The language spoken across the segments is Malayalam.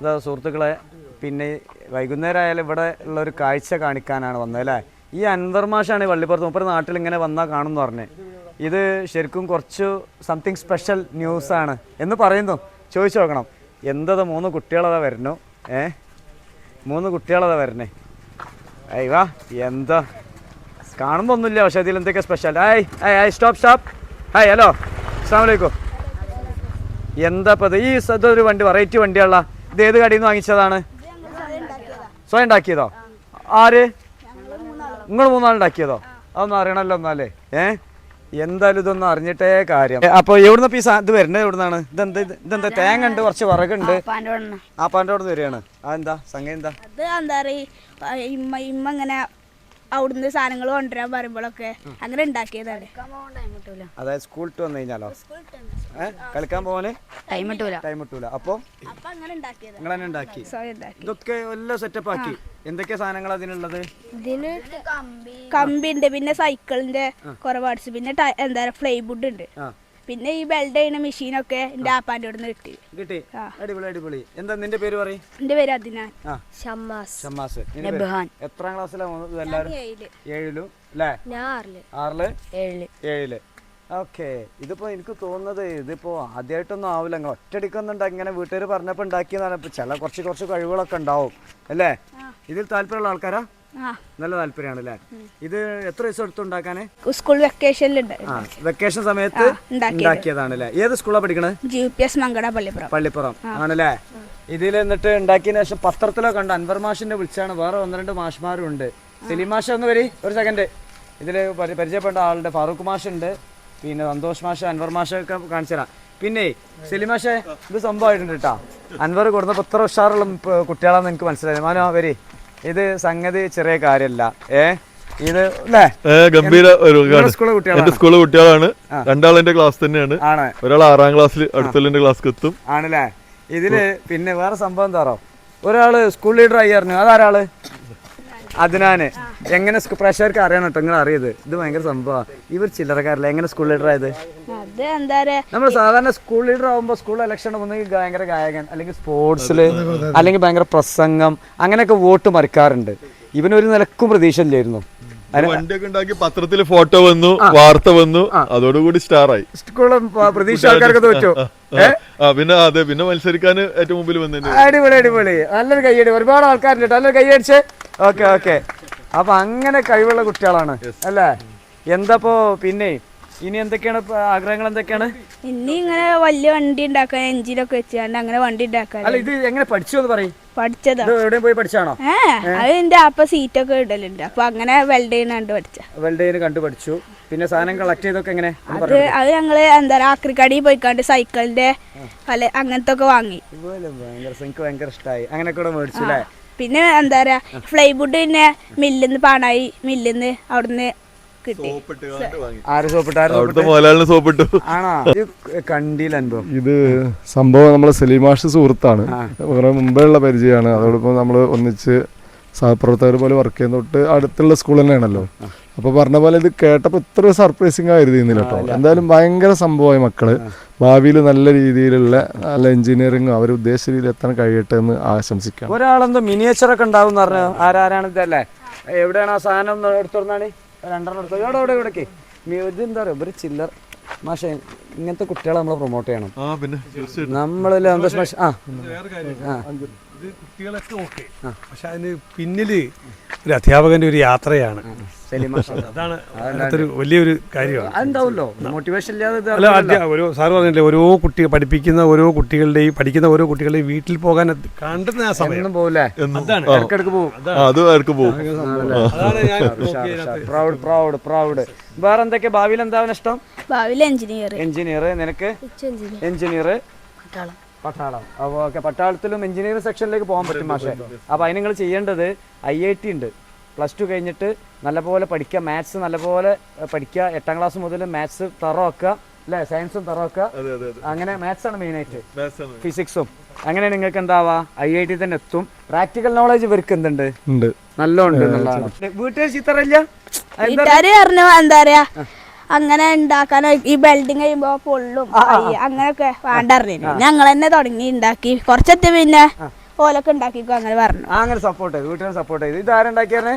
ഇതാ സുഹൃത്തുക്കളെ പിന്നെ വൈകുന്നേരം ആയാലും ഇവിടെ ഉള്ള ഒരു കാഴ്ച കാണിക്കാനാണ് വന്നത് അല്ലേ? ഈ അൻവർ മാഷാണ് ഈ വള്ളിപ്പുറത്ത് മുപ്പത് നാട്ടിൽ ഇങ്ങനെ വന്നാൽ കാണുമെന്ന് പറഞ്ഞ്. ഇത് ശരിക്കും കുറച്ച് സംതിങ് സ്പെഷ്യൽ ന്യൂസ് ആണ്. എന്ന് പറയുന്നു. ചോദിച്ചു നോക്കണം. എന്തത് മൂന്ന് കുട്ടികളതാ വരുന്നു? ഏ? മൂന്ന് കുട്ടികളതാ വരണേ ഏയ് വാ എന്താ? കാണുമ്പോൾ ഒന്നുമില്ല പക്ഷേ ഇതിൽ എന്തൊക്കെ special hi hi hi stop stop hi hello അസ്സാം വലൈക്കും എന്താ ഇപ്പോൾ ഈ ഇതൊരു വണ്ടി വെറൈറ്റി വണ്ടിയുള്ള ഇത് ഏത് കടയിൽ നിന്ന് വാങ്ങിച്ചതാണ്? സ്വയം ഉണ്ടാക്കിയതോ ആര്? നിങ്ങൾ മൂന്നാളുണ്ടാക്കിയതോ? അതൊന്നും അറിയണല്ലോ എന്നാലേ. ഏ? എന്തായാലും ഇതൊന്നും അറിഞ്ഞിട്ടേ കാര്യം. അപ്പൊ എവിടുന്ന പീസ് ഇത് വരുന്നത് എവിടുന്നാണ്? ഇതെന്താ ഇതെന്താ? തേങ്ങ ഉണ്ട് കുറച്ച് വിറകുണ്ട്. പാന്റെ അവിടെ നിന്ന് വരികയാണ്. അതെന്താ? സംഗതി എന്താ? ഇമ്മ ഇമ്മ ഇങ്ങനെ അവിടുന്ന് സാധനങ്ങൾ കൊണ്ടുവരാൻ പറയുമ്പോഴൊക്കെ അങ്ങനെ ഉണ്ടാക്കിയതാണ്. അതായത് സ്കൂൾ ടു വന്നു കഴിഞ്ഞാലോ? കളിക്കാൻ പോവാന്? ടൈം കിട്ടൂല. ടൈം കിട്ടൂല. അപ്പോൾ അപ്പൊ അങ്ങനെ നിങ്ങൾ തന്നെ ഉണ്ടാക്കി. ഇതൊക്കെ എല്ലാം സെറ്റപ്പ് ആക്കി. എന്തൊക്കെ സാധനങ്ങൾ അതിനുള്ളത്? ഇതിന് കമ്പി. ഉണ്ട് പിന്നെ സൈക്കിളിന്റെ കുറെ പാർട്സ് പിന്നെ എന്താ പറയാ ഫ്ലൈവുഡ് ഉണ്ട്. ആ. പിന്നെ ഈ ബെൽഡ് ചെയ്യുന്ന മെഷീനൊക്കെ എന്റെ ആപ്പാന്റെ അവിടെ നിന്ന് കിട്ടി. കിട്ടി അടിപൊളി അടിപൊളി. എന്താ നിന്റെ പേര് പറയും? എന്റെ പേര് അതിനാൻ ആ. ഷമ്മാസ്. ഷമ്മാസ്. എത്രാം ക്ലാസ്സിലാണ് എല്ലാവരും? ഏഴിലും. അല്ലേ? ഞാൻ ആറിൽ. ആറിൽ? ഏഴിൽ. ഏഴിൽ. ഓക്കെ. ഇതിപ്പോ എനിക്ക് തോന്നുന്നത് ഇതിപ്പോ ആദ്യമായിട്ടൊന്നും ആവില്ല അങ്ങ് ഒറ്റടിക്കൊന്നും ഇങ്ങനെ വീട്ടുകാർ പറഞ്ഞപ്പോ ഉണ്ടാക്കിയതാണ്. ഇപ്പൊ ചില കുറച്ച് കുറച്ച് കഴിവുകളൊക്കെ ഉണ്ടാവും. അല്ലേ? ഇതിൽ താല്പര്യമുള്ള ആൾക്കാരാ? നല്ല താല്പര്യമാണ് അല്ലേ ഇത് എത്ര ദിവസം എടുത്തു ഉണ്ടാക്കാന്? സ്കൂൾ വെക്കേഷനിലുണ്ട് വെക്കേഷൻ സമയത്ത് ഉണ്ടാക്കിയതാണ് അല്ലേ ഏത് സ്കൂളാണ് പഠിക്കണത് G P S Mankada Pallippuram. Pallippuram. ആണല്ലേ? ഇതിൽ എന്നിട്ട് ഉണ്ടാക്കിയതിന് ശേഷം പത്രത്തിലോ കണ്ട? അൻവർ മാഷിന്റെ വിളിച്ചാണ്. വേറെ ഒന്ന് രണ്ട് മാഷ്മാരും ഉണ്ട്. സെലിം മാഷ ഒന്ന് വരി ഒരു സെക്കൻഡ് ഇതിൽ പരിചയപ്പെട്ട ആളുടെ ഫാറൂഖ് മാഷുണ്ട് ഉണ്ട്. പിന്നെ സന്തോഷ് മാഷ അൻവർ മാഷൊക്കെ ഒക്കെ കാണിച്ചു തരാം. പിന്നെ സലീം മാഷേ ഇത് സംഭവമായിട്ടുണ്ട് കേട്ടോ. അൻവർ കൊടുത്ത ഇത്ര ഉഷാറുള്ള കുട്ടികളാണെന്ന് എനിക്ക് മനസ്സിലായി. മാനോ വരി. ഇത് സംഗതി ചെറിയ കാര്യമല്ല ഏ? ഇത് ഗംഭീര ഒരു എന്റെ സ്കൂളിലെ കുട്ടികളാണ്? രണ്ടാൾ എന്റെ ക്ലാസ് തന്നെയാണ്. ഒരാൾ ആറാം ക്ലാസ്സിൽ അടുത്തുള്ള ക്ലാസ് എത്തും. ആണല്ലേ? ഇതിൽ പിന്നെ വേറെ സംഭവം എന്താ പറയോ ഒരാൾ സ്കൂൾ ലീഡർ ആയി അറിഞ്ഞു. അതാരാൾ? അതിനാന് എങ്ങനെ പ്രഷർക്ക് പ്രേക്ഷകർക്ക് അറിയണം കേട്ടോ നിങ്ങൾ അറിയത്? ഇത് ഭയങ്കര സംഭവമാണ് ഇവർ ചില്ലറക്കാരല്ല? എങ്ങനെ സ്കൂൾ ലീഡർ ആയത്? അത് എന്താ പറയാ നമ്മൾ സാധാരണ സ്കൂൾ ലീഡർ ആകുമ്പോൾ സ്കൂൾ ഇലക്ഷൻ ഒന്നെങ്കിൽ ഭയങ്കര ഗായകൻ അല്ലെങ്കിൽ സ്പോർട്സിൽ അല്ലെങ്കിൽ ഭയങ്കര പ്രസംഗം അങ്ങനെയൊക്കെ വോട്ട് മറിക്കാറുണ്ട്. ഇവനൊരു നിലക്കും പ്രതീക്ഷയില്ലായിരുന്നു. വണ്ടിയൊക്കെ ഉണ്ടാക്കി പത്രത്തിൽ ഫോട്ടോ വന്നു വാർത്ത വന്നു അതോടുകൂടി സ്റ്റാറായി പ്രതീക്ഷ ആൾക്കാർക്ക് തോറ്റോ പിന്നെ അതെ പിന്നെ മത്സരിക്കാൻ ഏറ്റവും മുമ്പിൽ വന്നു അടിപൊളി അടിപൊളി. നല്ലൊരു കൈയടി. ഒരുപാട് ആൾക്കാരുണ്ട് നല്ലൊരു കൈയടിച്ച്. Okay okay. അപ്പൊ അങ്ങനെ കഴിവുള്ള കുട്ടികളാണ് അല്ലേ? എന്താപ്പോ പിന്നെ ഇനി എന്തൊക്കെയാണ് ആഗ്രഹങ്ങൾ എന്തൊക്കെയാണ്? ഇനി ഇങ്ങനെ വലിയ വണ്ടി ഉണ്ടാക്കാൻ എഞ്ചിനൊക്കെ വെച്ചാണ്ട് അങ്ങനെ വണ്ടി ഉണ്ടാക്കാൻ. അല്ല ഇത് എങ്ങനെ പഠിച്ചു എന്ന് പറയും? പഠിച്ചതാ. എവിടെയും പോയി പഠിച്ചാണോ? അത് എന്റെ അപ്പ സീറ്റൊക്കെ ഇടലുണ്ട്. അപ്പൊ അങ്ങനെ വെൽഡ് ചെയ്യുന്നുണ്ട് പഠിച്ച. വെൽഡേന് കണ്ടു പഠിച്ചു. പിന്നെ സാധനം കളക്ട് ചെയ്തൊക്കെ എങ്ങനെ? അത് അത് ഞങ്ങൾ എന്താ പറയാ ആക്രിക്കടയിൽ പോയിക്കാണ്ട് സൈക്കിളിന്റെ പല അങ്ങനത്തെ ഒക്കെ വാങ്ങി ഭയങ്കര ഇഷ്ടമായി അങ്ങനെ കൂടെ മേടിച്ചു അല്ലേ? പിന്നെ എന്താ പറയാ ഫ്ലൈവുഡ് പിന്നെ മില്ലിന്ന് പാണായി മില്ലിന്ന് അവിടുന്ന് കിട്ടി. ആര് സോപ്പിട്ട് ആര് അവിടുത്തെ സോപ്പിട്ട്? മോലാലിന് സോപ്പിട്ടു. ആണോ? ഇത് അനുഭവം. ഇത് സംഭവം നമ്മളെ സലീമാഷ് സുഹൃത്താണ്. കുറെ മുമ്പേയുള്ള പരിചയമാണ്. അതോടൊപ്പം നമ്മൾ ഒന്നിച്ച് സഹപ്രവർത്തകർ പോലെ വർക്ക് ചെയ്യുന്ന തൊട്ട് അടുത്തുള്ള സ്കൂൾ തന്നെയാണല്ലോ. അപ്പൊ പറഞ്ഞ പോലെ ഇത് കേട്ടപ്പോൾ ഇത്ര സർപ്രൈസിങ് ആയിരുന്നില്ല കേട്ടോ എന്തായാലും ഭയങ്കര സംഭവമായി മക്കൾ. ഭാവിയിൽ നല്ല രീതിയിലുള്ള നല്ല എഞ്ചിനീയറിംഗ് അവർ ഉദ്ദേശിച്ച രീതിയിൽ എത്താൻ കഴിയട്ടെ എന്ന് ആശംസിക്കാം. ഒരാളെന്തോ മിനിയേച്ചർ ഒക്കെ ഉണ്ടാവും എന്ന് പറഞ്ഞു ആരാരാണ് ഇതല്ലേ എവിടെയാണ് ആ സാധനം എടുത്തോന്നാണ് രണ്ടെണ്ണം എടുത്തോ? ഇവിടെ ഇവിടെ ഇവിടേക്ക് ഇത് എന്താ പറയുക? ഇവർ ചില്ലർ. മാഷെ ഇങ്ങനത്തെ കുട്ടികളെ നമ്മൾ പ്രൊമോട്ട് ചെയ്യണം. ആ നമ്മളിൽ സന്തോഷ് ആ. ഇത് കുട്ടികളൊക്കെ ഓക്കെ പക്ഷെ അതിന് പിന്നിൽ ഒരു അധ്യാപകന്റെ ഒരു യാത്രയാണ്. അതാണ് അതിനകത്തൊരു വലിയൊരു കാര്യമാണ്. അല്ല ഓരോ സാറ് പറഞ്ഞില്ലേ ഓരോ കുട്ടി പഠിപ്പിക്കുന്ന ഓരോ കുട്ടികളുടെയും പഠിക്കുന്ന ഓരോ കുട്ടികളുടെയും വീട്ടിൽ പോകാൻ കണ്ടെന്ന് കണ്ടെത്തുന്ന ആ സമയം. ഒന്നും പോവില്ലേ അതാണ്. ഇടക്കിടക്ക് പോകും ആ, അത് ആർക്ക് പോകും അതാണ് ഞാൻ പ്രൗഡ് പ്രൗഡ് പ്രൗഡ് വേറെ എന്തൊക്കെ? ഭാവിയിൽ എന്താവാൻ ഇഷ്ടം? ഭാവിയിൽ എഞ്ചിനീയർ എഞ്ചിനീയർ നിനക്ക്? എഞ്ചിനീയർ പട്ടാളം. അപ്പോൾ ഓക്കെ പട്ടാളത്തിലും എഞ്ചിനീയറിംഗ് സെക്ഷനിലേക്ക് പോകാൻ പറ്റും മാഷെ. അപ്പോൾ അതിന് നിങ്ങൾ ചെയ്യേണ്ടത് ഐ ഐ ടി ഉണ്ട്. പ്ലസ് ടു കഴിഞ്ഞിട്ട് നല്ലപോലെ പഠിക്കുക മാത്സ് നല്ലപോലെ പഠിക്കുക. എട്ടാം ക്ലാസ് മുതൽ മാത്സ് തറവാക്കുക അല്ലേ? സയൻസും തറവാക്കുക. അങ്ങനെ മാത്സ് ആണ് മെയിനായിട്ട് ആയിട്ട്. ഫിസിക്സും അങ്ങനെ നിങ്ങൾക്ക് എന്താവാ? ഐ ഐ ടി തന്നെ എത്തും. പ്രാക്ടിക്കൽ നോളജ് ഇവർക്ക് എന്തുണ്ട്? എന്നുള്ളതാണ് വീട്ടുകാർ ചിത്രമില്ല വീട്ടുകാര് എന്താ പറയാ? അങ്ങനെ ഉണ്ടാക്കാൻ ഈ ബെൽഡിങ് കഴിയുമ്പോ പൊള്ളും അങ്ങനെയൊക്കെ വേണ്ടറിഞ്ഞു ഞങ്ങൾ തന്നെ തുടങ്ങി ഉണ്ടാക്കി. കുറച്ചെത്തി പിന്നെ ഓലൊക്കെ ഉണ്ടാക്കിക്കോ അങ്ങനെ പറഞ്ഞു. അങ്ങനെ സപ്പോർട്ട് ചെയ്തു. വീട്ടുകാരെ സപ്പോർട്ട് ചെയ്തു. ഇത് ആരുണ്ടാക്കിയാണേ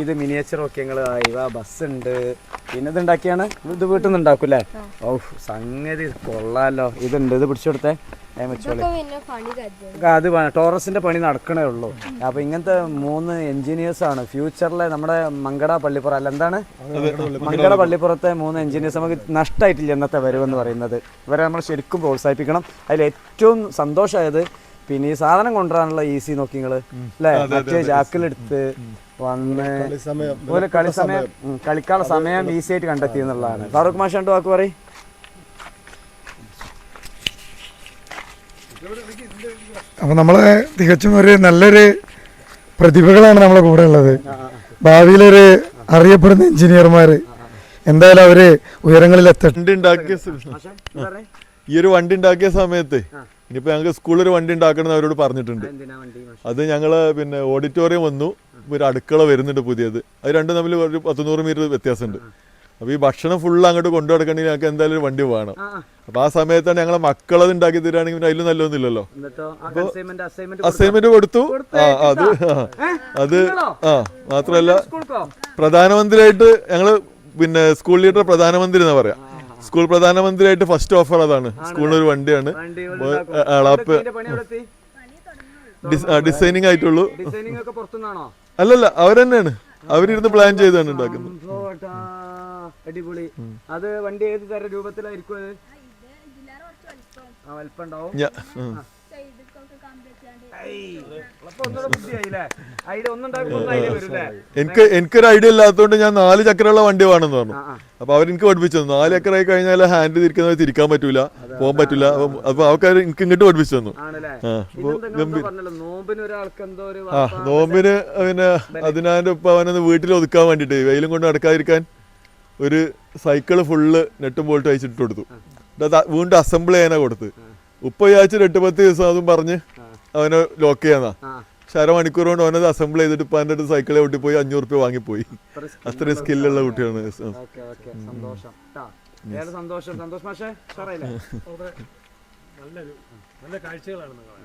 ഇത് മിനിയേച്ചർ ഒക്കെ ഞങ്ങൾ ഇവ ബസ് ഉണ്ട് പിന്നെ ഇത് ഉണ്ടാക്കിയാണ് ഇത് വീട്ടിൽ നിന്ന് ഉണ്ടാക്കൂലേ ഓ സംഗതി കൊള്ളാലോ. ഇതുണ്ട് ഇത് പിടിച്ചു കൊടുത്തേ. ഞാൻ വെച്ചോളി പിന്നെ പണി കജ്ജ ആ, അത് ടോറസിന്റെ പണി നടക്കണേ ഉള്ളൂ. അപ്പൊ ഇങ്ങനത്തെ മൂന്ന് എഞ്ചിനീയേഴ്സ് ആണ്. ഫ്യൂച്ചറിലെ നമ്മുടെ മങ്കട പള്ളിപ്പുറ അല്ല എന്താണ്? മങ്കട പള്ളിപ്പുറത്തെ മൂന്ന് എഞ്ചിനീയേഴ്സ് നമുക്ക് നഷ്ടമായിട്ടില്ല എന്നത്തെ വരവെന്ന് പറയുന്നത്. ഇവരെ നമ്മൾ ശരിക്കും പ്രോത്സാഹിപ്പിക്കണം. അതിൽ ഏറ്റവും സന്തോഷമായത് പിന്നെ ഈ സാധനം കൊണ്ടുവരാനുള്ള ഈസി നോക്കി നിങ്ങൾ അല്ലേ? മറ്റേ ജാക്കിലെടുത്ത് വന്ന് സമയം ഒരു കളി സമയം. കളിക്കാനുള്ള സമയം ഈസി ആയിട്ട് കണ്ടെത്തി എന്നുള്ളതാണ്. ഫാറൂഖ് മാഷ് രണ്ട് വാക്ക് പറയും. അപ്പൊ നമ്മളെ തികച്ചും ഒരു നല്ലൊരു പ്രതിഭകളാണ് നമ്മളെ കൂടെ ഉള്ളത്. ഭാവിയിലൊരു അറിയപ്പെടുന്ന എഞ്ചിനീയർമാര് എന്തായാലും അവർ ഉയരങ്ങളിൽ എത്തട്ടെ സ- ഈ ഒരു വണ്ടി ഉണ്ടാക്കിയ സമയത്ത് ഇനിയിപ്പോ ഞങ്ങൾക്ക് സ്കൂളിൽ ഒരു വണ്ടി ഉണ്ടാക്കണം അവരോട് പറഞ്ഞിട്ടുണ്ട്. അത് ഞങ്ങൾ പിന്നെ ഓഡിറ്റോറിയം വന്നു. ഒരു അടുക്കള വരുന്നുണ്ട് പുതിയത്. അത് രണ്ടും തമ്മിൽ ഒരു പത്തുനൂറ് മീറ്റർ വ്യത്യാസമുണ്ട്. അപ്പോൾ ഈ ഭക്ഷണം ഫുൾ അങ്ങോട്ട് കൊണ്ടു നടക്കണമെങ്കിൽ ഞങ്ങൾക്ക് എന്തായാലും ഒരു വണ്ടി വേണം. അപ്പൊ ആ സമയത്താണ് ഞങ്ങളെ മക്കളത് ഉണ്ടാക്കി തരികയാണെങ്കിൽ പിന്നെ അതിലും നല്ലൊന്നുമില്ലല്ലോ അസൈൻമെന്റ് കൊടുത്തു? ആ അത് അത് ആ മാത്രമല്ല പ്രധാനമന്ത്രിയായിട്ട് ഞങ്ങൾ പിന്നെ സ്കൂൾ ലീഡർ പ്രധാനമന്ത്രി എന്നാ പറയാ. സ്കൂൾ പ്രധാനമന്ത്രിയായിട്ട് ഫസ്റ്റ് ഓഫർ അതാണ്. സ്കൂളിന് ഒരു വണ്ടിയാണ്. അളാപ്പ്. ഡിസൈനിങ് ആയിട്ടുള്ളൂ. ഡിസൈനിങ് ഒക്കെ പുറത്തുനിന്നാണോ? അല്ലല്ല അവരെന്നെയാണ് അവരിരുന്ന് പ്ലാൻ ചെയ്താണ് ഉണ്ടാക്കുന്നത്. അടിപൊളി. അത് വണ്ടി ഏത് തരം രൂപത്തിലായിരിക്കും അത്? വലിപ്പം. ഉണ്ടാവും. എനിക്ക് എനിക്കൊരു ഐഡിയ ഇല്ലാത്തതുകൊണ്ട് ഞാൻ നാല് ചക്രമുള്ള വണ്ടി വേണമെന്ന് പറഞ്ഞു. അപ്പൊ അവരെനിക്ക് പഠിപ്പിച്ചു തന്നു. നാല് ചക്രമായി കഴിഞ്ഞാൽ ഹാൻഡ് തിരിക്കുന്നവർ തിരിക്കാൻ പറ്റൂല പോകാൻ പറ്റൂല. അപ്പൊ- ആൾക്കാർ എനിക്ക് ഇങ്ങോട്ട് പഠിപ്പിച്ചു തന്നു. ആ നോമ്പിന് പിന്നെ അതിനാന്റെ ഉപ്പ അവനൊന്ന് വീട്ടിൽ ഒതുക്കാൻ വേണ്ടിട്ട് വെയിലും കൊണ്ട് നടക്കാതിരിക്കാൻ ഒരു സൈക്കിൾ ഫുള്ള് നെട്ടും ബോൾട്ട് അയച്ചിട്ട് കൊടുത്തു. വീണ്ടും അസംബിൾ ചെയ്യാനാ കൊടുത്ത്. ഉപ്പ വിചാരിച്ച് എട്ട് പത്ത് ദിവസം അതും പറഞ്ഞ് അവനെ ലോക്ക് ചെയ്യാന്നാ. പക്ഷെ അരമണിക്കൂർ കൊണ്ട് അവനത് അസംബിൾ ചെയ്തിട്ട് ഇപ്പൊ അതിന്റെ അടുത്ത് സൈക്കിളെ ഓട്ടി പോയി അഞ്ഞൂറ് റുപ്യ വാങ്ങിപ്പോയി അത്രയും സ്കില്ലുള്ള കുട്ടിയാണ് ഓക്കെ ഓക്കെ സന്തോഷം. സന്തോഷം. നല്ലൊരു നല്ല കാഴ്ചകളാണ് നിങ്ങൾ